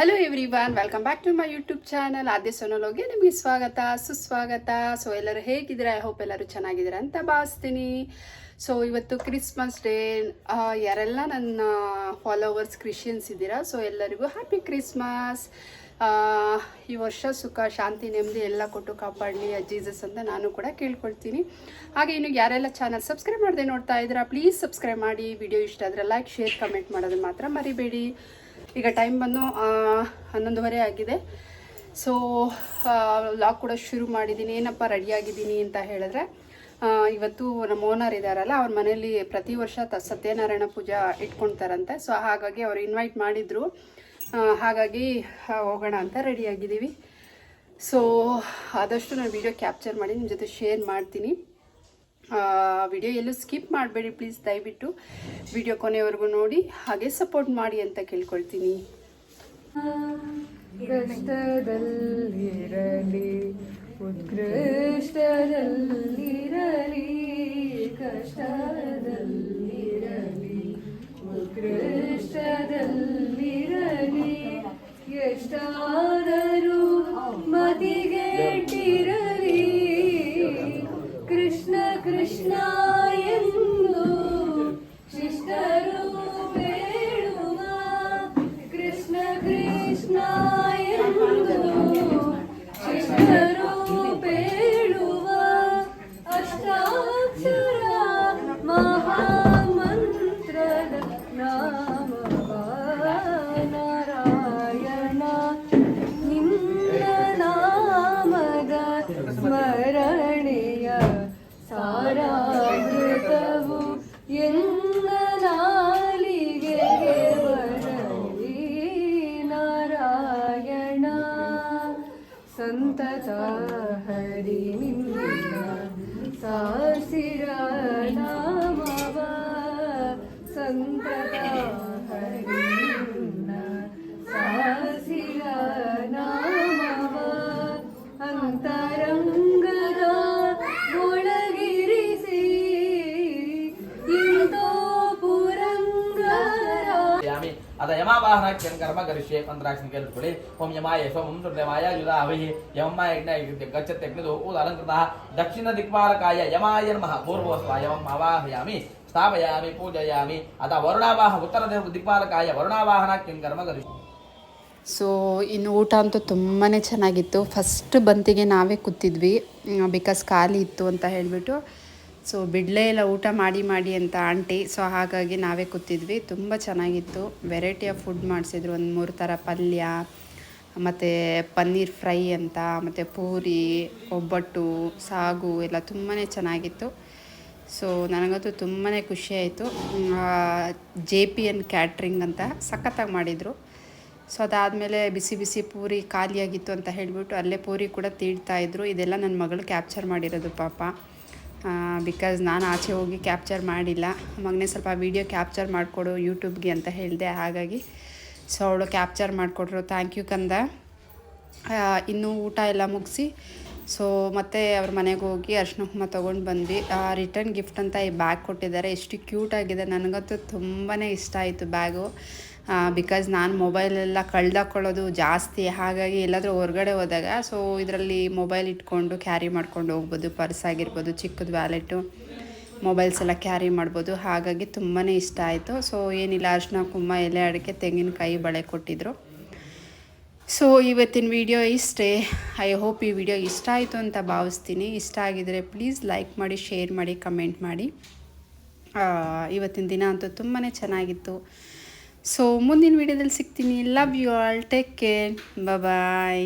Hello everyone welcome back to my YouTube channel Aadya ಸೊನೋಲೋಗೆ ನಿಮಗೆ ಸ್ವಾಗತ, ಸುಸ್ವಾಗತ. ಸೊ ಎಲ್ಲರೂ ಹೇಗಿದ್ದೀರಾ? ಐ ಹೋಪ್ ಎಲ್ಲರೂ ಚೆನ್ನಾಗಿದ್ದೀರಾ ಅಂತ ಭಾವಿಸ್ತೀನಿ. ಸೊ ಇವತ್ತು ಕ್ರಿಸ್ಮಸ್ ಡೇ ಯಾರೆಲ್ಲ ನನ್ನ ಫಾಲೋವರ್ಸ್ ಕ್ರಿಶ್ಚಿಯನ್ಸ್ ಇದ್ದೀರಾ? ಸೊ ಎಲ್ಲರಿಗೂ ಹ್ಯಾಪಿ ಕ್ರಿಸ್ಮಸ್ ಈ ವರ್ಷ ಸುಖ, ಶಾಂತಿ, ನೆಮ್ಮದಿ ಎಲ್ಲ ಕೊಟ್ಟು ಕಾಪಾಡಲಿ ಜೀಸಸ್ ಅಂತ ನಾನು ಕೂಡ ಕೇಳ್ಕೊಳ್ತೀನಿ. ಹಾಗೆ ಇನ್ನು ಯಾರೆಲ್ಲ ಚಾನಲ್ ಸಬ್ಸ್ಕ್ರೈಬ್ ಮಾಡದೆ ನೋಡ್ತಾ ಇದ್ದೀರಾ ಪ್ಲೀಸ್ ಸಬ್ಸ್ಕ್ರೈಬ್ ಮಾಡಿ. ವಿಡಿಯೋ ಇಷ್ಟ ಆದರೆ ಲೈಕ್ ಶೇರ್ ಕಮೆಂಟ್ ಮಾಡೋದು ಮಾತ್ರ ಮರಿಬೇಡಿ. ಈಗ ಟೈಮ್ ಬಂದು ಹನ್ನೊಂದುವರೆ ಆಗಿದೆ. ಸೊ ಲಾಕ್ ಕೂಡ ಶುರು ಮಾಡಿದ್ದೀನಿ ಏನಪ್ಪ ರೆಡಿಯಾಗಿದ್ದೀನಿ ಅಂತ ಹೇಳಿದ್ರೆ ಇವತ್ತು ನಮ್ಮ ಓನರ್ ಇದ್ದಾರಲ್ಲ ಅವ್ರ ಮನೇಲಿ ಪ್ರತಿ ವರ್ಷ ತ, ಸತ್ಯನಾರಾಯಣ ಪೂಜಾ ಇಟ್ಕೊಳ್ತಾರಂತೆ ಸೊ ಹಾಗಾಗಿ ಅವ್ರು ಇನ್ವೈಟ್ ಮಾಡಿದರು. ಹಾಗಾಗಿ ಹೋಗೋಣ ಅಂತ ರೆಡಿಯಾಗಿದ್ದೀವಿ ಸೊ ಆದಷ್ಟು ನಾನು ವಿಡಿಯೋ ಕ್ಯಾಪ್ಚರ್ ಮಾಡಿ ನಿಮ್ಮ ಜೊತೆ ಶೇರ್ ಮಾಡ್ತೀನಿ. ವಿಡಿಯೋ ಎಲ್ಲೂ ಸ್ಕಿಪ್ ಮಾಡಬೇಡಿ ಪ್ಲೀಸ್ ದಯವಿಟ್ಟು ವಿಡಿಯೋ ಕೊನೆವರೆಗೂ ನೋಡಿ, ಹಾಗೆ ಸಪೋರ್ಟ್ ಮಾಡಿ ಅಂತ ಕೇಳ್ಕೊಳ್ತೀನಿ. ಕಷ್ಟದಲ್ಲಿರಲಿ, ಉತ್ಕೃಷ್ಟದಲ್ಲಿರಲಿ ಕಷ್ಟದಲ್ಲಿರಲಿ, ಉತ್ಕೃಷ್ಟದಲ್ಲಿರಲಿ, ಎಷ್ಟಾದರೂ ಸಂತತ ಹರಿ ನಿನ್ನ ಸಾಸಿರ ನಾಮವ ಸಂತತ ಯಾಮಿ ಯಮ ವಾಹನ ಕರ್ಮ ಕರಿಷ್ಯೆ ಮಂತ್ರಾಕ್ಷಿ ಕೇಳಿಸ್ಕೊಳ್ಳಿ ಓಂ ಯಮಾಯ ಸೋಮಂ ಸುರ್ಯಮಾಯ ಯುಧಾವಹಿ ಯಮಮ್ಮ ಯಜ್ಞ ಗಚ್ಚತ್ತೆ ಅಗ್ನಿದು ಅಲಂಕೃತಃ ದಕ್ಷಿಣ ದಿಕ್ಪಾಲಕಾಯ ಯಮಾಯ ನಮಃ ಪೂರ್ವಸ್ವ ಯಮಂ ಅವಾಹಯಾಮಿ ಸ್ಥಾಪಯಾಮಿ ಪೂಜಯಾಮಿ ಅದ ವರುಣಾವಾಹ ಉತ್ತರ ದಿಕ್ಪಾಲಕಾಯ ವರುಣಾವಾಹನ ಕರ್ಮ ಕರಿಷ್ಯೆ ಸೊ ಇನ್ನು ಊಟ ಅಂತೂ ತುಂಬಾ ಚೆನ್ನಾಗಿತ್ತು. ಫಸ್ಟ್ ಬಂತಿಗೆ ನಾವೇ ಕೂತಿದ್ವಿ ಬಿಕಾಸ್ ಖಾಲಿ ಇತ್ತು ಅಂತ ಹೇಳಿಬಿಟ್ಟು. ಸೊ ಬಿಡಲೇ ಇಲ್ಲ ಊಟ ಮಾಡಿ ಮಾಡಿ ಅಂತ ಆಂಟಿ, ಸೊ ಹಾಗಾಗಿ ನಾವೇ ಕೂತಿದ್ವಿ. ತುಂಬ ಚೆನ್ನಾಗಿತ್ತು. ವೆರೈಟಿ ಆಫ್ ಫುಡ್ ಮಾಡಿಸಿದ್ರು. ಒಂದು ಮೂರು ಥರ ಪಲ್ಯ, ಮತ್ತು ಪನ್ನೀರ್ ಫ್ರೈ ಅಂತ, ಮತ್ತು ಪೂರಿ, ಒಬ್ಬಟ್ಟು, ಸಾಗು ಎಲ್ಲ ತುಂಬಾ ಚೆನ್ನಾಗಿತ್ತು. ಸೊ ನನಗಂತೂ ತುಂಬಾ ಖುಷಿ ಆಯಿತು. ಜೆ ಪಿ ಎನ್ ಕ್ಯಾಟ್ರಿಂಗ್ ಅಂತ ಸಖತ್ತಾಗಿ ಮಾಡಿದರು. ಸೊ ಅದಾದಮೇಲೆ ಬಿಸಿ ಬಿಸಿ ಪೂರಿ ಖಾಲಿಯಾಗಿತ್ತು ಅಂತ ಹೇಳಿಬಿಟ್ಟು ಅಲ್ಲೇ ಪೂರಿ ಕೂಡ ತೀಡ್ತಾಯಿದ್ರು ಇದೆಲ್ಲ ನನ್ನ ಮಗಳು ಕ್ಯಾಪ್ಚರ್ ಮಾಡಿರೋದು ಪಾಪ. ಬಿಕಾಸ್ ನಾನು ಆಚೆ ಹೋಗಿ ಕ್ಯಾಪ್ಚರ್ ಮಾಡಿಲ್ಲ. ಮಗನೇ ಸ್ವಲ್ಪ ವೀಡಿಯೋ ಕ್ಯಾಪ್ಚರ್ ಮಾಡಿಕೊಡು ಯೂಟ್ಯೂಬ್ಗೆ ಅಂತ ಹೇಳಿದೆ, ಹಾಗಾಗಿ ಸೊ ಅವಳು ಕ್ಯಾಪ್ಚರ್ ಮಾಡಿಕೊಟ್ರು. ಥ್ಯಾಂಕ್ ಯು ಕಂದ. ಇನ್ನೂ ಊಟ ಎಲ್ಲ ಮುಗಿಸಿ ಸೊ ಮತ್ತೆ ಅವ್ರ ಮನೆಗೆ ಹೋಗಿ ಅರ್ಶಿನ ಕುಂಕುಮ ತೊಗೊಂಡು ಬಂದ್ವಿ. ರಿಟರ್ನ್ ಗಿಫ್ಟ್ ಅಂತ ಈ ಬ್ಯಾಗ್ ಕೊಟ್ಟಿದ್ದಾರೆ. ಎಷ್ಟು ಕ್ಯೂಟ್ ಆಗಿದೆ. ನನಗಂತೂ ತುಂಬಾ ಇಷ್ಟ ಆಯಿತು ಬ್ಯಾಗು ಬಿಕಾಸ್ ನಾನು ಮೊಬೈಲೆಲ್ಲ ಕಳ್ದಾಕೊಳ್ಳೋದು ಜಾಸ್ತಿ. ಹಾಗಾಗಿ ಎಲ್ಲಾದರೂ ಹೊರಗಡೆ ಹೋದಾಗ ಸೊ ಇದರಲ್ಲಿ ಮೊಬೈಲ್ ಇಟ್ಕೊಂಡು ಕ್ಯಾರಿ ಮಾಡ್ಕೊಂಡು ಹೋಗ್ಬೋದು. ಪರ್ಸ್ ಆಗಿರ್ಬೋದು, ಚಿಕ್ಕದು ವ್ಯಾಲೆಟು ಮೊಬೈಲ್ಸ್ ಎಲ್ಲ ಕ್ಯಾರಿ ಮಾಡ್ಬೋದು. ಹಾಗಾಗಿ ತುಂಬಾ ಇಷ್ಟ ಆಯಿತು. ಸೊ ಏನಿಲ್ಲ, ಅರ್ಶಿನ ಕುಮ್ಮ ಎಲೆ ಅಡಿಕೆ, ತೆಂಗಿನಕಾಯಿ, ಬಳೆ ಕೊಟ್ಟಿದ್ರು. ಸೊ ಇವತ್ತಿನ ವಿಡಿಯೋ ಇಷ್ಟೇ. ಐ ಹೋಪ್ ಈ ವಿಡಿಯೋ ಇಷ್ಟ ಆಯಿತು ಅಂತ ಭಾವಿಸ್ತೀನಿ. ಇಷ್ಟ ಆಗಿದರೆ ಪ್ಲೀಸ್ ಲೈಕ್ ಮಾಡಿ ಶೇರ್ ಮಾಡಿ ಕಮೆಂಟ್ ಮಾಡಿ. ಇವತ್ತಿನ ದಿನ ಅಂತೂ ತುಂಬಾ ಚೆನ್ನಾಗಿತ್ತು. ಸೊ ಮುಂದಿನ ವಿಡಿಯೋದಲ್ಲಿ ಸಿಗ್ತೀನಿ. Love you all take care bye